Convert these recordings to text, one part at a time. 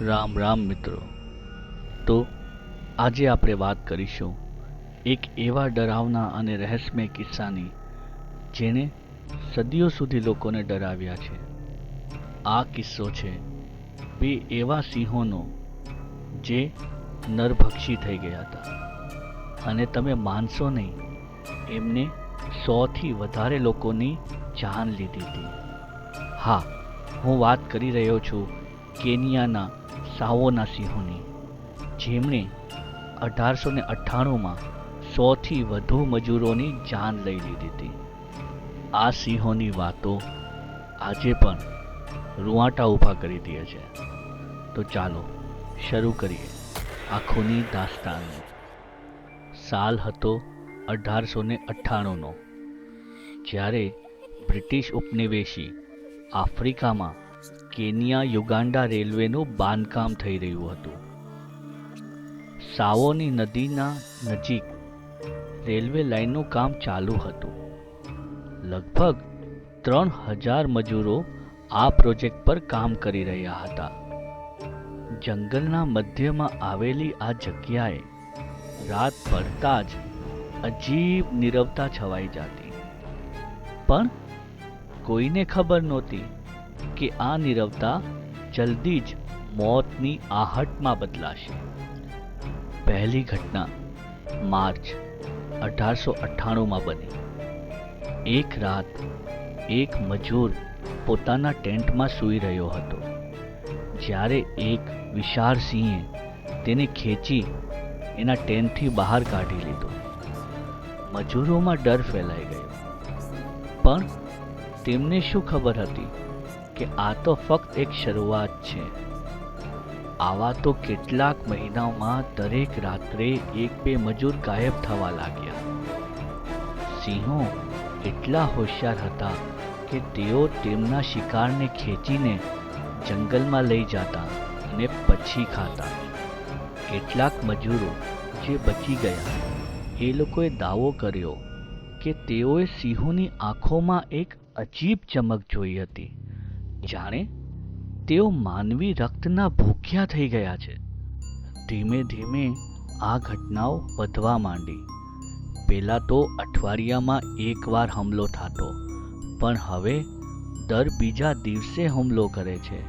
રામ રામ મિત્રો. તો આજે આપણે વાત કરીશું એક એવા ડરાવના અને રહસ્યમય કિસ્સાની જેણે સદીઓ સુધી લોકોને ડરાવ્યા છે. આ કિસ્સો છે બે એવા સિંહોનો જે નરભક્ષી થઈ ગયા હતા. અને તમે માનશો નહીં, એમને સોથી વધારે લોકોની જાન લીધી હતી. હા, હું વાત કરી રહ્યો છું કેનિયાના સાવોના સિંહોની, જેમણે અઢારસો ને અઠ્ઠાણુંમાં સોથી વધુ મજૂરોની જાન લઈ લીધી હતી. આ સિંહોની વાતો આજે પણ રૂવાટા ઊભા કરી દે છે. તો ચાલો, શરૂ કરીએ આંખોની દાસ્તાનને. સાલ હતો અઢારસો ને અઠ્ઠાણુંનો. જ્યારે બ્રિટિશ ઉપનિવેશી આફ્રિકામાં કેનિયા યુગાન્ડા રેલવેનું બાંધકામ થઈ રહ્યું હતું. સાવોની નદીના નજીક રેલવે લાઇનનું કામ ચાલુ હતું. લગભગ ત્રણ હજાર મજૂરો આ પ્રોજેક્ટ પર કામ કરી રહ્યા હતા. જંગલના મધ્યમાં આવેલી આ જગ્યાએ રાત પડતા જ અજીબ નીરવતા છવાઈ જતી. પણ કોઈને ખબર નહોતી કે આ નીરવતા જલ્દી જ મોતની આહટમાં બદલાશે. પહેલી ઘટના માર્ચ અઢારસો અઠ્ઠાણુંમાં બની. એક રાત એક મજૂર પોતાના ટેન્ટમાં સૂઈ રહ્યો હતો. જ્યારે એક વિશાળ સિંહે તેને ખેંચી એના ટેન્ટથી બહાર કાઢી લીધો. મજૂરોમાં ડર ફેલાઈ ગયો. પણ તેમને શું ખબર હતી? કે આ તો ફક્ત એક શરૂઆત છે. આવા તો કેટલાક મહિનાઓમાં દરેક રાત્રે એક બે મજૂર ગાયબ થવા લાગ્યા. સિંહો એટલા હોશિયાર હતા કે તેઓ તેમના શિકારને ખેંચીને જંગલમાં લઈ જતા અને પછી ખાતા. કેટલાક મજૂરો જે બચી ગયા, એ લોકોએ દાવો કર્યો કે તેઓએ સિંહોની આંખોમાં એક અજીબ ચમક જોઈ હતી. જાણે તેઓ માનવી રક્તના ભૂખ્યા થઈ ગયા છે. ધીમે ધીમે આ ઘટનાઓ વધવા માંડી. પહેલાં તો અઠવાડિયામાં એકવાર હુમલો થતો, પણ હવે દર બીજા દિવસે હુમલો કરે છે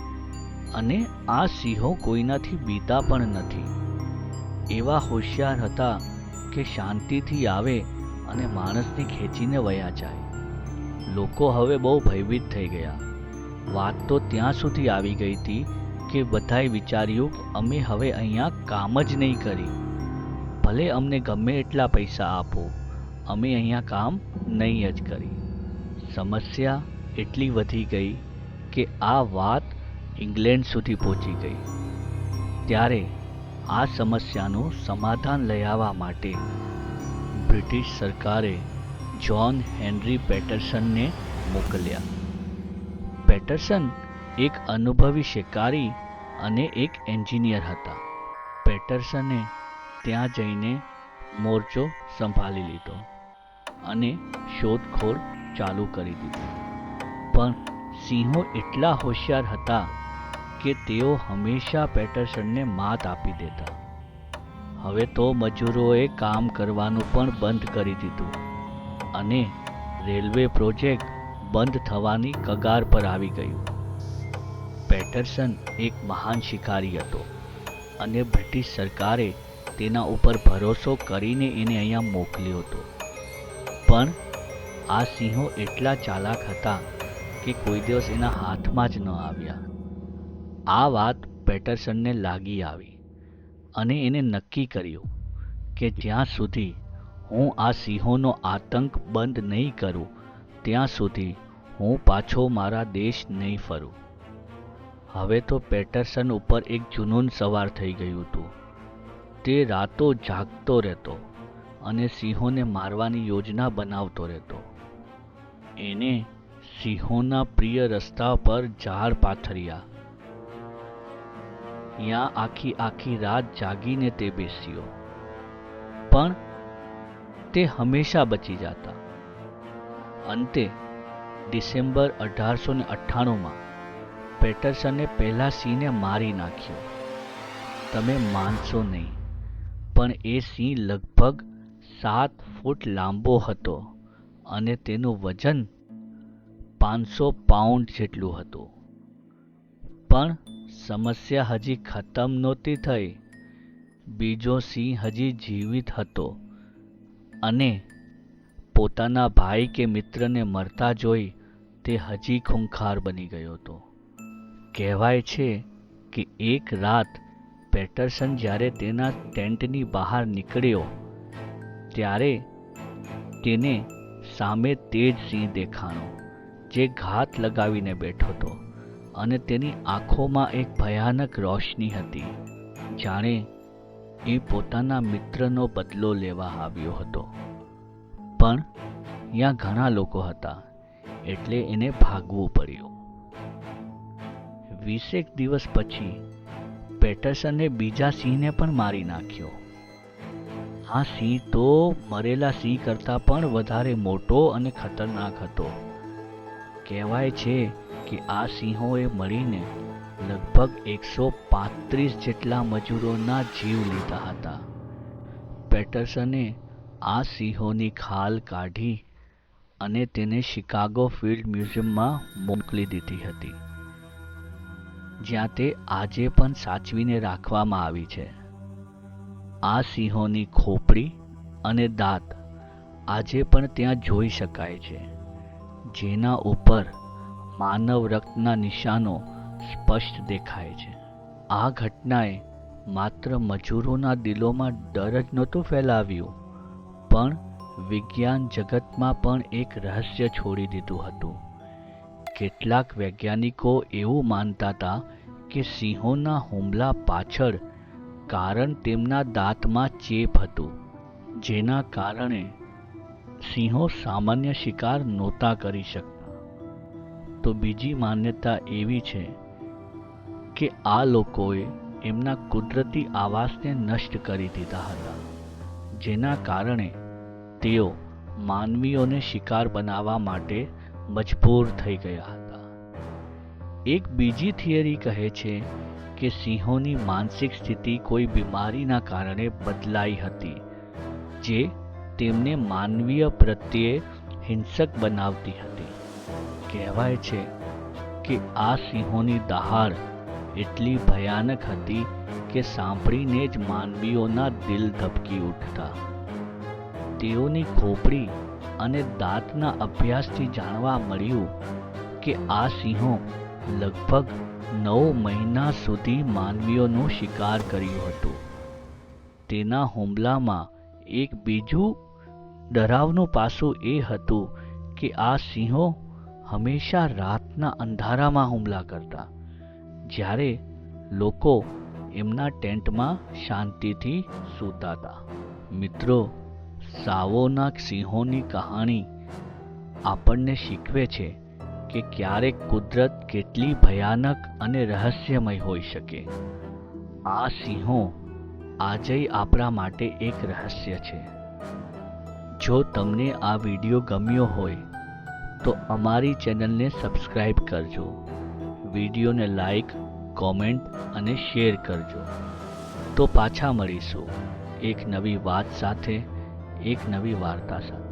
અને આ સિંહો કોઈનાથી બીતા પણ નથી. એવા હોશિયાર હતા કે શાંતિથી આવે અને માણસને ખેંચીને વયા જાય. લોકો હવે બહુ ભયભીત થઈ ગયા. વાત તો ત્યાં સુધી આવી ગઈ હતી કે બધાએ વિચાર્યું, અમે હવે અહીંયા કામ જ નહીં કરી. ભલે અમને ગમે એટલા પૈસા આપો, અમે અહીંયા કામ નહીં જ કરી. સમસ્યા એટલી વધી ગઈ કે આ વાત ઇંગ્લેન્ડ સુધી પહોંચી ગઈ. ત્યારે આ સમસ્યાનું સમાધાન લઈ આવવા માટે બ્રિટિશ સરકારે જ્હોન હેનરી પેટરસનને મોકલ્યા. પેટરસન એક અનુભવી શિકારી અને એક એન્જિનિયર હતા. પેટરસને ત્યાં જઈને મોરચો સંભાળી લીધો અને શોધખોળ ચાલુ કરી દીધી. પણ સિંહો એટલા હોશિયાર હતા કે તેઓ હંમેશા પેટરસનને માત આપી દેતા. હવે તો મજૂરોએ કામ કરવાનું પણ બંધ કરી દીધું અને રેલવે પ્રોજેક્ટ બંધ થવાની કગાર પર આવી ગયું. પેટરસન એક મહાન શિકારી હતો અને બ્રિટિશ સરકારે તેના ઉપર ભરોસો કરીને એને અહીંયા મોકલ્યો હતો. પણ આ સિંહો એટલા ચાલાક હતા કે કોઈ દિવસ એના હાથમાં જ ન આવ્યા. આ વાત પેટરસનને લાગી આવી અને એને નક્કી કર્યું કે જ્યાં સુધી હું આ સિંહોનો આતંક બંધ નહીં કરું ત્યાં સુધી હું પાછો મારા દેશ નહીં ફરું. હવે તો પેટરસન ઉપર એક જુનૂન સવાર થઈ ગયું હતું. તે રાતો જાગતો રહેતો અને સિંહોને મારવાની યોજના બનાવતો રહેતો. એને સિંહોના પ્રિય રસ્તા પર ઝાડ પાથર્યા. ત્યાં આખી આખી રાત જાગીને તે બેસ્યો. પણ તે હંમેશા બચી જતા. અંતે ડિસેમ્બર અઢારસો ને અઠ્ઠાણુંમાં પેટરસને પહેલાં સિંહને મારી નાખ્યો. તમે માનશો નહીં, પણ એ સિંહ લગભગ સાત ફૂટ લાંબો હતો અને તેનું વજન પાંચસો પાઉન્ડ જેટલું હતું. પણ સમસ્યા હજી ખતમ નહોતી થઈ. બીજો સિંહ હજી જીવિત હતો અને પોતાના ભાઈ કે મિત્રને મરતા જોઈ તે હજી ખૂંખાર બની ગયો હતો. કહેવાય છે કે એક રાત પેટરસન જ્યારે તેના ટેન્ટની બહાર નીકળ્યો, ત્યારે તેને સામે તેજ સિંહ દેખાણો, જે ઘાત લગાવીને બેઠો હતો અને તેની આંખોમાં એક ભયાનક રોશની હતી. જાણે એ પોતાના મિત્રનો બદલો લેવા આવ્યો હતો. પણ ત્યાં ઘણા લોકો હતા, એટલે એને ભાગવું પડ્યું. વીસેક દિવસ પછી પેટરસને બીજા સિંહને પણ મારી નાખ્યો. આ સિંહ તો મરેલા સિંહ કરતાં પણ વધારે મોટો અને ખતરનાક હતો. કહેવાય છે કે આ સિંહોએ મળીને લગભગ એકસો પાંત્રીસ જેટલા મજૂરોના જીવ લીધા હતા. પેટરસને આ સિંહોની ખાલ કાઢી અને તેને શિકાગો ફિલ્ડ મ્યુઝિયમમાં મોકલી દીધી હતી, જ્યાં તે આજે પણ સાચવીને રાખવામાં આવી છે. આ સિંહોની ખોપડી અને દાંત આજે પણ ત્યાં જોઈ શકાય છે, જેના ઉપર માનવ રક્તના નિશાનો સ્પષ્ટ દેખાય છે. આ ઘટનાએ માત્ર મજૂરોના દિલોમાં ડર જ નહોતું ફેલાવ્યું. પણ વિજ્ઞાન જગતમાં પણ એક રહસ્ય છોડી દીધું હતું. કેટલાક વૈજ્ઞાનિકો એવું માનતા હતા કે સિંહોના હુમલા પાછળ કારણ તેમના દાંતમાં ચેપ હતું, જેના કારણે સિંહો સામાન્ય શિકાર નહોતા કરી શકતા. તો બીજી માન્યતા એવી છે કે આ લોકોએ એમના કુદરતી આવાસને નષ્ટ કરી દીધા હતા, જેના કારણે તેઓ માનવીઓને શિકાર બનાવવા માટે મજબૂર થઈ ગયા હતા. એક બીજી થિયરી કહે છે કે સિંહોની માનસિક સ્થિતિ કોઈ બીમારીના કારણે બદલાઈ હતી, જે તેમને માનવીય પ્રત્યે હિંસક બનાવતી હતી. કહેવાય છે કે આ સિંહોની દહાડ એટલી ભયાનક હતી કે સાંભળીને જ માનવીઓના દિલ ધબકી ઉઠતા. તેઓની ખોપડી અને દાંતના અભ્યાસથી જાણવા મળ્યું કે આ સિંહો લગભગ નવ મહિના સુધી માનવીઓનો શિકાર કર્યો હતો. તેના હુમલામાં એક બીજું ડરાવનું પાસું એ હતું કે આ સિંહો હંમેશા રાતના અંધારામાં હુમલા કરતા. જ્યારે લોકો એમના ટેન્ટમાં શાંતિથી સૂતા હતા. મિત્રો સાવોના સિંહોની કહાણી આપણને શીખવે છે કે ક્યારેક કુદરત કેટલી ભયાનક અને રહસ્યમય હોઈ શકે. આ સિંહો આજે આપણા માટે એક રહસ્ય છે. જો તમને આ વીડિયો ગમ્યો હોય, તો અમારી ચેનલને સબસ્ક્રાઈબ કરજો. વિડીયોને લાઈક કોમેન્ટ અને શેર કરજો. તો પાછા મળીશું એક નવી વાત સાથે. એક નવી વાર્તા સાથે.